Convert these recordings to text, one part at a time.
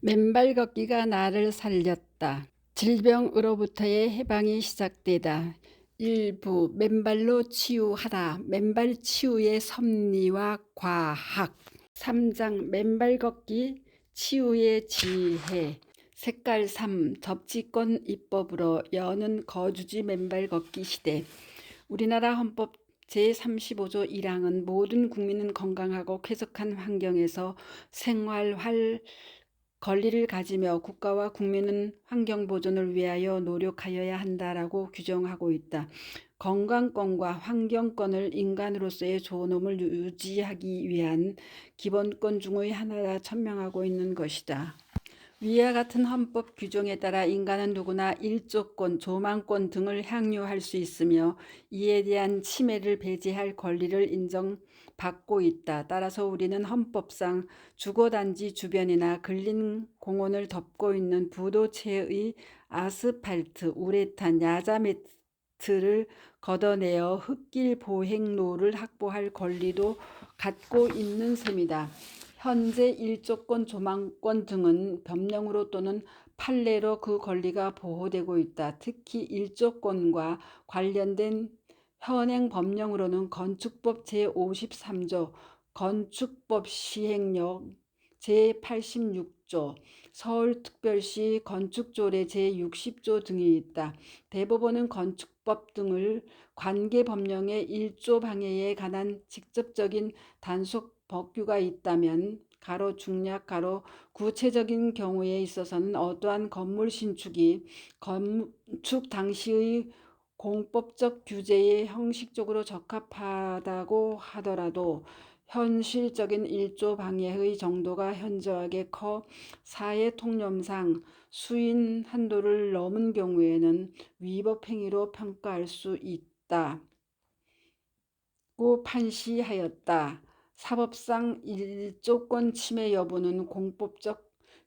맨발 걷기가 나를 살렸다. 질병으로부터의 해방이 시작되다. 일부 맨발로 치유하다. 맨발 치유의 섭리와 과학. 3장 맨발 걷기 치유의 지혜. 색깔 3 접지권 입법으로 여는 거주지 맨발 걷기 시대. 우리나라 헌법 제35조 1항은 모든 국민은 건강하고 쾌적한 환경에서 생활할 권리를 가지며 국가와 국민은 환경 보존을 위하여 노력하여야 한다라고 규정하고 있다. 건강권과 환경권을 인간으로서의 존엄을 유지하기 위한 기본권 중의 하나라 천명하고 있는 것이다. 위와 같은 헌법 규정에 따라 인간은 누구나 일조권, 조망권 등을 향유할 수 있으며 이에 대한 침해를 배제할 권리를 인정 받고 있다. 따라서 우리는 헌법상 주거단지 주변이나 근린 공원을 덮고 있는 부도체의 아스팔트, 우레탄, 야자 매트를 걷어내어 흙길 보행로를 확보할 권리도 갖고 있는 셈이다. 현재 일조권, 조망권 등은 법령으로 또는 판례로 그 권리가 보호되고 있다. 특히 일조권과 관련된 현행 법령으로는 건축법 제53조, 건축법 시행령 제86조, 서울특별시 건축조례 제60조 등이 있다. 대법원은 건축법 등을 관계 법령의 일조 방해에 관한 직접적인 단속 법규가 있다면 가로 중략 가로 구체적인 경우에 있어서는 어떠한 건물 신축이 건축 당시의 공법적 규제에 형식적으로 적합하다고 하더라도 현실적인 일조 방해의 정도가 현저하게 커 사회 통념상 수인 한도를 넘은 경우에는 위법 행위로 평가할 수 있다. 고 판시하였다. 사법상 일조권 침해 여부는 공법적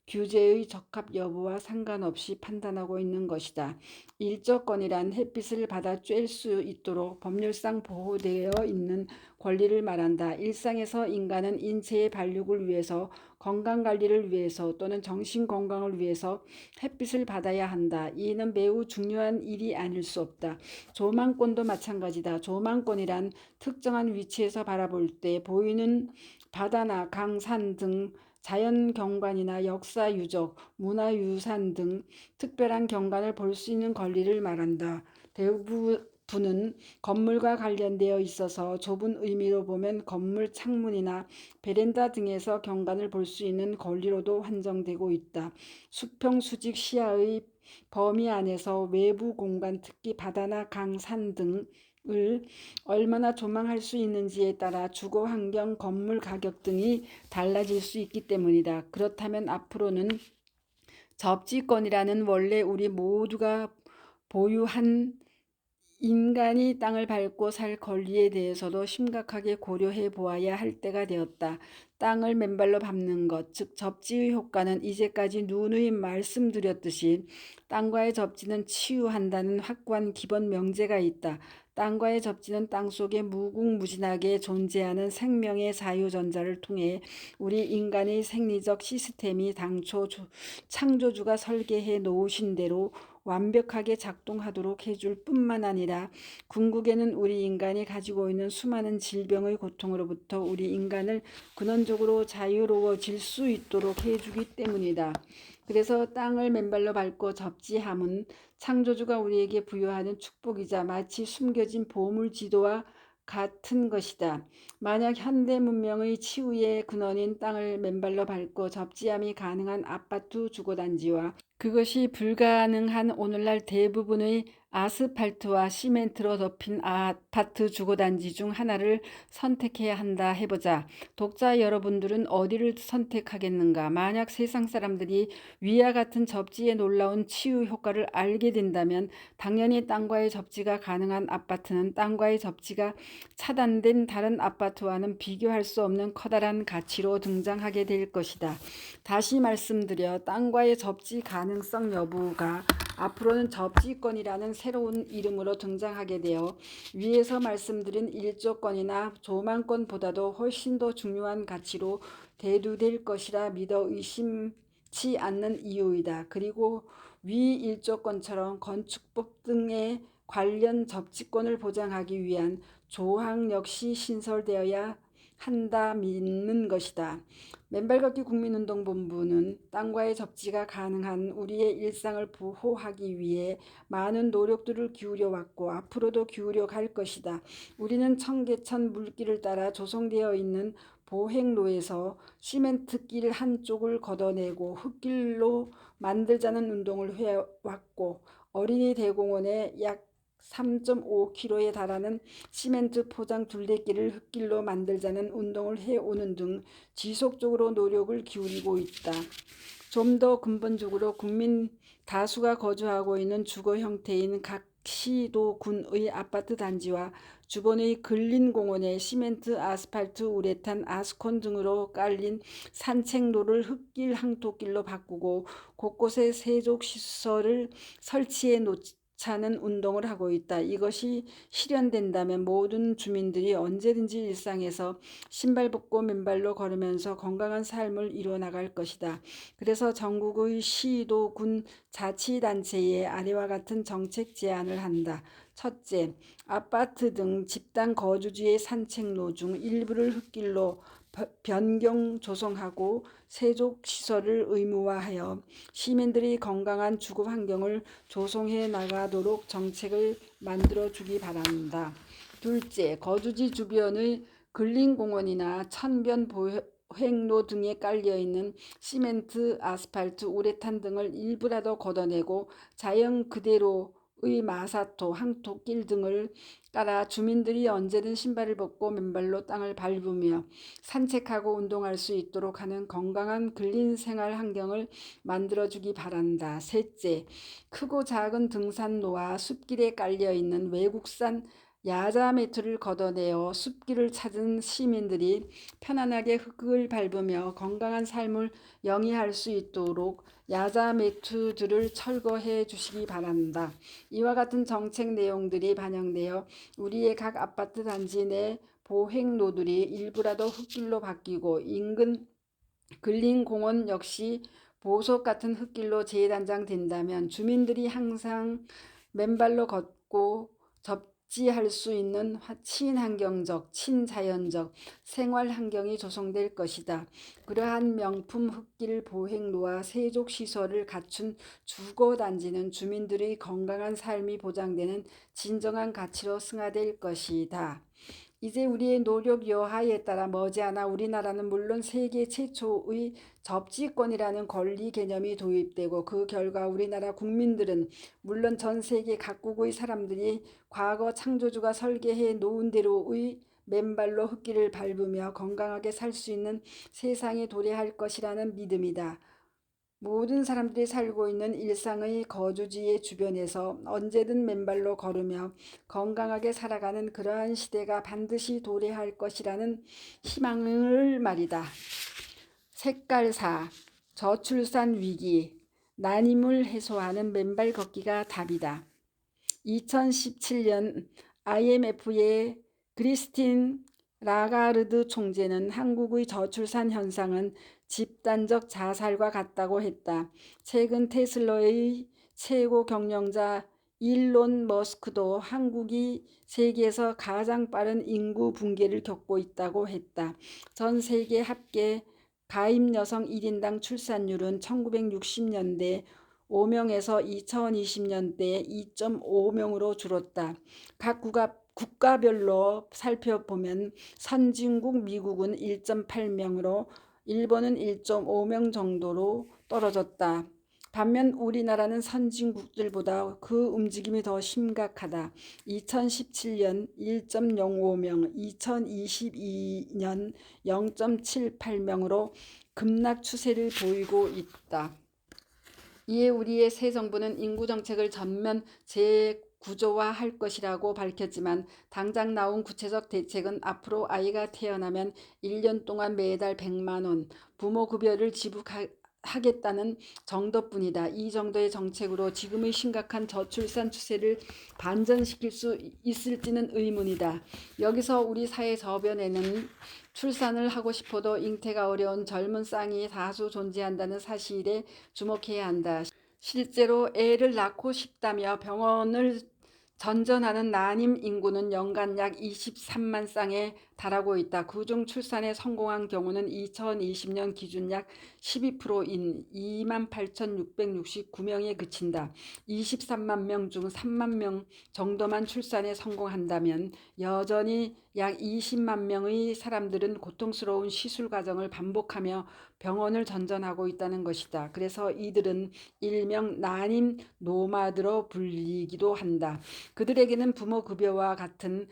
규제의 적합 여부와 상관없이 판단하고 있는 것이다. 일조권이란 햇빛을 받아 쬐을 수 있도록 법률상 보호되어 있는 권리를 말한다. 일상에서 인간은 인체의 발육을 위해서 건강 관리를 위해서 또는 정신 건강을 위해서 햇빛을 받아야 한다. 이는 매우 중요한 일이 아닐 수 없다. 조망권도 마찬가지다. 조망권이란 특정한 위치에서 바라볼 때 보이는 바다나 강, 산 등 자연 경관이나 역사 유적, 문화 유산 등 특별한 경관을 볼 수 있는 권리를 말한다. 대부분은 건물과 관련되어 있어서 좁은 의미로 보면 건물 창문이나 베란다 등에서 경관을 볼 수 있는 권리로도 한정되고 있다. 수평 수직 시야의 범위 안에서 외부 공간, 특히 바다나 강, 산 등 을 얼마나 조망할 수 있는지에 따라 주거 환경, 건물 가격 등이 달라질 수 있기 때문이다. 그렇다면 앞으로는 접지권이라는 원래 우리 모두가 보유한 인간이 땅을 밟고 살 권리에 대해서도 심각하게 고려해 보아야 할 때가 되었다. 땅을 맨발로 밟는 것, 즉 접지의 효과는 이제까지 누누이 말씀드렸듯이 땅과의 접지는 치유한다는 확고한 기본 명제가 있다. 땅과의 접지는 땅 속에 무궁무진하게 존재하는 생명의 자유전자를 통해 우리 인간의 생리적 시스템이 당초 창조주가 설계해 놓으신 대로 완벽하게 작동하도록 해줄 뿐만 아니라 궁극에는 우리 인간이 가지고 있는 수많은 질병의 고통으로부터 우리 인간을 근원적으로 자유로워질 수 있도록 해주기 때문이다. 그래서 땅을 맨발로 밟고 접지함은 창조주가 우리에게 부여하는 축복이자 마치 숨겨진 보물 지도와 같은 것이다. 만약 현대 문명의 치유의 근원인 땅을 맨발로 밟고 접지함이 가능한 아파트 주거단지와 그것이 불가능한 오늘날 대부분의 아스팔트와 시멘트로 덮인 아파트 주거단지 중 하나를 선택해야 한다 해보자. 독자 여러분들은 어디를 선택하겠는가? 만약 세상 사람들이 위와 같은 접지의 놀라운 치유 효과를 알게 된다면 당연히 땅과의 접지가 가능한 아파트는 땅과의 접지가 차단된 다른 아파트와는 비교할 수 없는 커다란 가치로 등장하게 될 것이다. 다시 말씀드려 땅과의 접지 가능성 여부가 앞으로는 접지권이라는 새로운 이름으로 등장하게 되어 위에서 말씀드린 일조권이나 조망권보다도 훨씬 더 중요한 가치로 대두될 것이라 믿어 의심 적지 않는 이유이다. 그리고 위 일조권처럼 건축법 등의 관련 접지권을 보장하기 위한 조항 역시 신설되어야 한다 믿는 것이다. 맨발 걷기 국민운동본부는 땅과의 접지가 가능한 우리의 일상을 보호하기 위해 많은 노력들을 기울여 왔고 앞으로도 기울여 갈 것이다. 우리는 청계천 물길을 따라 조성되어 있는 보행로에서 시멘트길 한쪽을 걷어내고 흙길로 만들자는 운동을 해왔고 어린이 대공원에 약 3.5km에 달하는 시멘트 포장 둘레길을 흙길로 만들자는 운동을 해오는 등 지속적으로 노력을 기울이고 있다. 좀 더 근본적으로 국민 다수가 거주하고 있는 주거 형태인 각 시도 군의 아파트 단지와 주변의 근린공원에 시멘트, 아스팔트, 우레탄, 아스콘 등으로 깔린 산책로를 흙길, 항토길로 바꾸고 곳곳에 세족시설을 설치해 놓 자는 운동을 하고 있다. 이것이 실현된다면 모든 주민들이 언제든지 일상에서 신발 벗고 맨발로 걸으면서 건강한 삶을 이뤄나갈 것이다. 그래서 전국의 시도, 군, 자치단체에 아래와 같은 정책 제안을 한다. 첫째, 아파트 등 집단 거주지의 산책로 중 일부를 흙길로 변경 조성하고 세족 시설을 의무화하여 시민들이 건강한 주거 환경을 조성해 나가도록 정책을 만들어 주기 바란다. 둘째, 거주지 주변의 근린공원이나 천변 보행로 등에 깔려 있는 시멘트, 아스팔트, 우레탄 등을 일부라도 걷어내고 자연 그대로 의 마사토, 항토 길 등을 따라 주민들이 언제든 신발을 벗고 맨발로 땅을 밟으며 산책하고 운동할 수 있도록 하는 건강한 근린 생활 환경을 만들어주기 바란다. 셋째, 크고 작은 등산로와 숲길에 깔려 있는 외국산 야자 매트를 걷어내어 숲길을 찾은 시민들이 편안하게 흙을 밟으며 건강한 삶을 영위할 수 있도록 야자 매트들을 철거해 주시기 바란다. 이와 같은 정책 내용들이 반영되어 우리의 각 아파트 단지 내 보행로들이 일부라도 흙길로 바뀌고 인근 근린공원 역시 보석 같은 흙길로 재단장된다면 주민들이 항상 맨발로 걷고 접 지할 수 있는 친환경적, 친자연적 생활 환경이 조성될 것이다. 그러한 명품 흙길 보행로와 세족 시설을 갖춘 주거 단지는 주민들의 건강한 삶이 보장되는 진정한 가치로 승화될 것이다. 이제 우리의 노력 여하에 따라 머지않아 우리나라는 물론 세계 최초의 접지권이라는 권리 개념이 도입되고 그 결과 우리나라 국민들은 물론 전 세계 각국의 사람들이 과거 창조주가 설계해 놓은 대로의 맨발로 흙길을 밟으며 건강하게 살 수 있는 세상에 도래할 것이라는 믿음이다. 모든 사람들이 살고 있는 일상의 거주지의 주변에서 언제든 맨발로 걸으며 건강하게 살아가는 그러한 시대가 반드시 도래할 것이라는 희망을 말이다. 색깔사, 저출산 위기, 난임을 해소하는 맨발 걷기가 답이다. 2017년 IMF의 그리스틴 라가르드 총재는 한국의 저출산 현상은 집단적 자살과 같다고 했다. 최근 테슬러의 최고 경영자 일론 머스크도 한국이 세계에서 가장 빠른 인구 붕괴를 겪고 있다고 했다. 전 세계 합계 가임 여성 1인당 출산율은 1960년대 5명에서 2020년대 2.5명으로 줄었다. 각 국가, 국가별로 살펴보면 선진국 미국은 1.8명으로 일본은 1.5명 정도로 떨어졌다. 반면 우리나라는 선진국들보다 그 움직임이 더 심각하다. 2017년 1.05명, 2022년 0.78명으로 급락 추세를 보이고 있다. 이에 우리의 새 정부는 인구 정책을 전면 재 구조화할 것이라고 밝혔지만 당장 나온 구체적 대책은 앞으로 아이가 태어나면 1년 동안 매달 100만 원 부모 급여를 지불하, 하겠다는 정도뿐이다. 이 정도의 정책으로 지금의 심각한 저출산 추세를 반전시킬 수 있을지는 의문이다. 여기서 우리 사회 저변에는 출산을 하고 싶어도 잉태가 어려운 젊은 쌍이 다수 존재한다는 사실에 주목해야 한다. 실제로 애를 낳고 싶다며 병원을 전전하는 난임 인구는 연간 약 23만 쌍에 달하고 있다. 그중 출산에 성공한 경우는 2020년 기준 약 12%인 28,669명에 그친다. 23만 명 중 3만 명 정도만 출산에 성공한다면 여전히 약 20만 명의 사람들은 고통스러운 시술 과정을 반복하며 병원을 전전하고 있다는 것이다. 그래서 이들은 일명 난임 노마드로 불리기도 한다. 그들에게는 부모 급여와 같은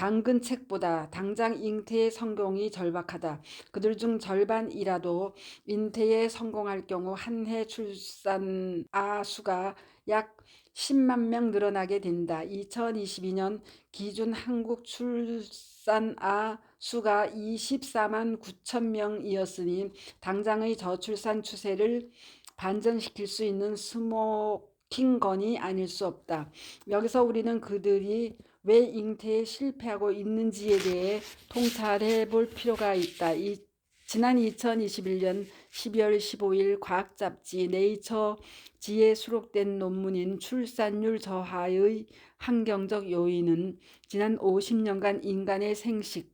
당근 책보다 당장 잉태의 성공이 절박하다. 그들 중 절반이라도 잉태에 성공할 경우 한 해 출산 아 수가 약 10만 명 늘어나게 된다. 2022년 기준 한국 출산 아 수가 24만 9천 명이었으니 당장의 저출산 추세를 반전시킬 수 있는 스모킹건이 아닐 수 없다. 여기서 우리는 그들이 왜 잉태에 실패하고 있는지에 대해 통찰 해 볼 필요가 있다. 이, 지난 2021년 12월 15일 과학 잡지 네이처지에 수록된 논문인 출산율 저하의 환경적 요인은 지난 50년간 인간의 생식,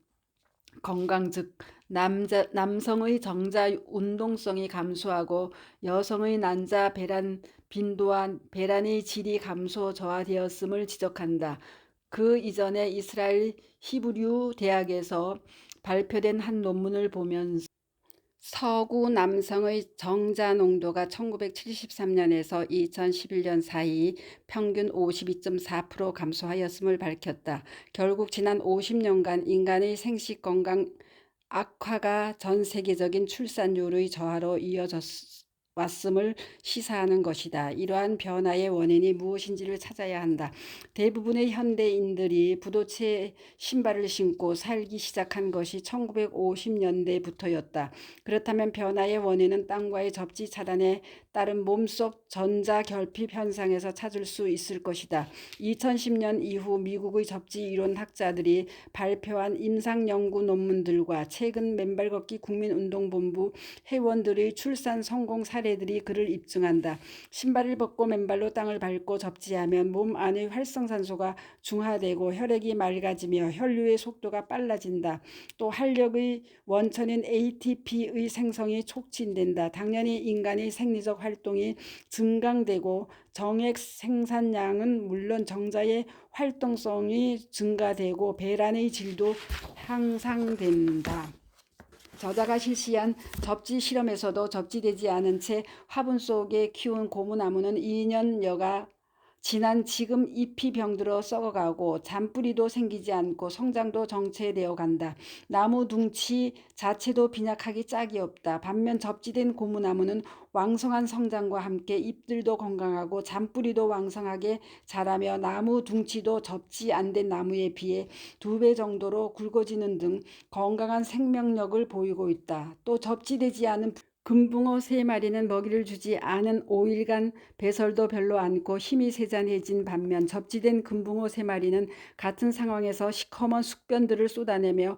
건강 즉 남자, 남성의 정자 운동성이 감소하고 여성의 난자 배란 빈도와 배란의 질이 감소 저하되었음을 지적한다. 그 이전에 이스라엘 히브류 대학에서 발표된 한 논문을 보면 서구 남성의 정자 농도가 1973년에서 2011년 사이 평균 52.4% 감소하였음을 밝혔다. 결국 지난 50년간 인간의 생식 건강 악화가 전 세계적인 출산율의 저하로 이어졌 왔음을 시사하는 것이다. 이러한 변화의 원인이 무엇인지를 찾아야 한다. 대부분의 현대인들이 부도체 신발을 신고 살기 시작한 것이 1950년대부터였다. 그렇다면 변화의 원인은 땅과의 접지 차단에 따른 몸속 전자 결핍 현상에서 찾을 수 있을 것이다. 2010년 이후 미국의 접지 이론 학자들이 발표한 임상 연구 논문들과 최근 맨발 걷기 국민운동본부 회원들의 출산 성공 사례 사례들이 그를 입증한다. 신발을 벗고 맨발로 땅을 밟고 접지하면 몸 안의 활성산소가 중화되고 혈액이 맑아지며 혈류의 속도가 빨라진다. 또 활력의 원천인 ATP의 생성이 촉진된다. 당연히 인간의 생리적 활동이 증강되고 정액 생산량은 물론 정자의 활동성이 증가되고 배란의 질도 향상된다. 저자가 실시한 접지 실험에서도 접지되지 않은 채 화분 속에 키운 고무나무는 2년여가 지난 지금 잎이 병들어 썩어가고 잔뿌리도 생기지 않고 성장도 정체되어 간다. 나무 둥치 자체도 빈약하기 짝이 없다. 반면 접지된 고무나무는 왕성한 성장과 함께 잎들도 건강하고 잔뿌리도 왕성하게 자라며 나무 둥치도 접지 안 된 나무에 비해 두 배 정도로 굵어지는 등 건강한 생명력을 보이고 있다. 또 접지되지 않은 금붕어 세 마리는 먹이를 주지 않은 5일간 배설도 별로 않고 힘이 세잔해진 반면 접지된 금붕어 세 마리는 같은 상황에서 시커먼 숙변들을 쏟아내며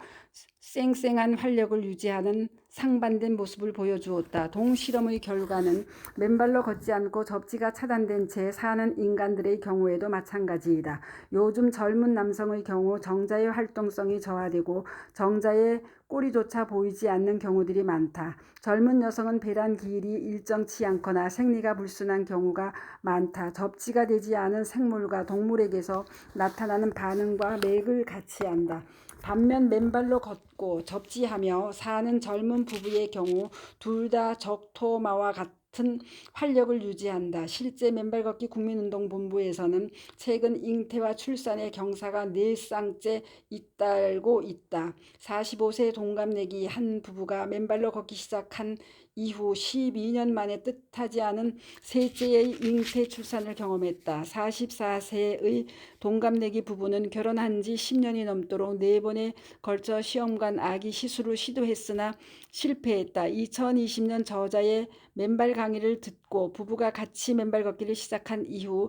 쌩쌩한 활력을 유지하는 상반된 모습을 보여주었다. 동실험의 결과는 맨발로 걷지 않고 접지가 차단된 채 사는 인간들의 경우에도 마찬가지이다. 요즘 젊은 남성의 경우 정자의 활동성이 저하되고 정자의 꼬리조차 보이지 않는 경우들이 많다. 젊은 여성은 배란 기일이 일정치 않거나 생리가 불순한 경우가 많다. 접지가 되지 않은 생물과 동물에게서 나타나는 반응과 맥을 같이 한다. 반면 맨발로 걷고 접지하며 사는 젊은 부부의 경우 둘 다 적토마와 같은 활력을 유지한다. 실제 맨발 걷기 국민운동본부에서는 최근 잉태와 출산의 경사가 네 쌍째 잇달고 있다. 45세 동갑내기 한 부부가 맨발로 걷기 시작한 이후 12년 만에 뜻하지 않은 셋째의 잉태 출산을 경험했다. 44세의 동갑내기 부부는 결혼한 지 10년이 넘도록 네 번에 걸쳐 시험관 아기 시술을 시도했으나 실패했다. 2020년 저자의 맨발 강의를 듣고 부부가 같이 맨발 걷기를 시작한 이후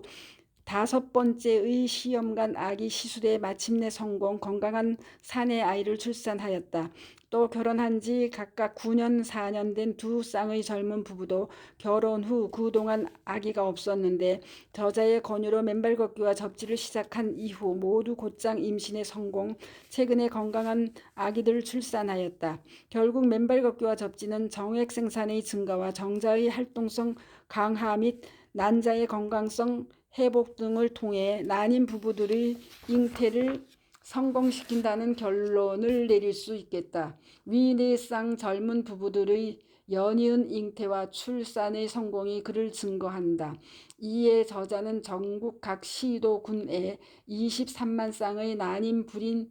다섯 번째의 시험관 아기 시술에 마침내 성공, 건강한 사내 아이를 출산하였다. 또 결혼한 지 각각 9년, 4년 된 두 쌍의 젊은 부부도 결혼 후 그동안 아기가 없었는데 저자의 권유로 맨발 걷기와 접지를 시작한 이후 모두 곧장 임신에 성공, 최근에 건강한 아기들을 출산하였다. 결국 맨발 걷기와 접지는 정액 생산의 증가와 정자의 활동성 강화 및 난자의 건강성 회복 등을 통해 난임 부부들의 잉태를 성공시킨다는 결론을 내릴 수 있겠다. 위네쌍 젊은 부부들의 연이은 잉태와 출산의 성공이 그를 증거한다. 이에 저자는 전국 각 시도 군에 23만 쌍의 난임 불임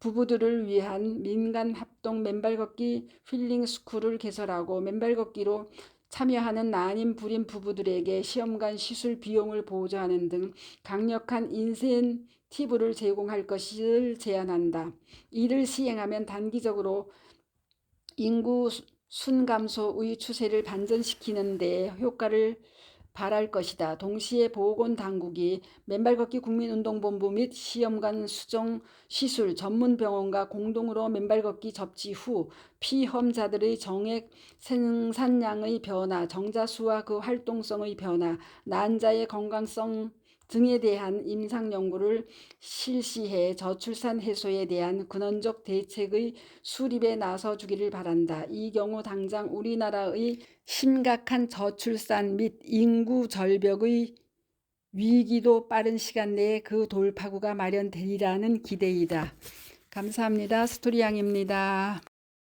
부부들을 위한 민간 합동 맨발 걷기 힐링 스쿨을 개설하고 맨발 걷기로 참여하는 난임 불임 부부들에게 시험관 시술 비용을 보조하는 등 강력한 인센티브를 제공할 것을 제안한다. 이를 시행하면 단기적으로 인구 순감소의 추세를 반전시키는 데 효과를 발할 것이다. 동시에 보건 당국이 맨발 걷기 국민운동본부 및 시험관 수정 시술 전문병원과 공동으로 맨발 걷기 접지 후 피험자들의 정액 생산량의 변화, 정자수와 그 활동성의 변화, 난자의 건강성 등에 대한 임상 연구를 실시해 저출산 해소에 대한 근원적 대책의 수립에 나서 주기를 바란다. 이 경우 당장 우리나라의 심각한 저출산 및 인구 절벽의 위기도 빠른 시간 내에 그 돌파구가 마련되리라는 기대이다. 감사합니다. 스토리양입니다.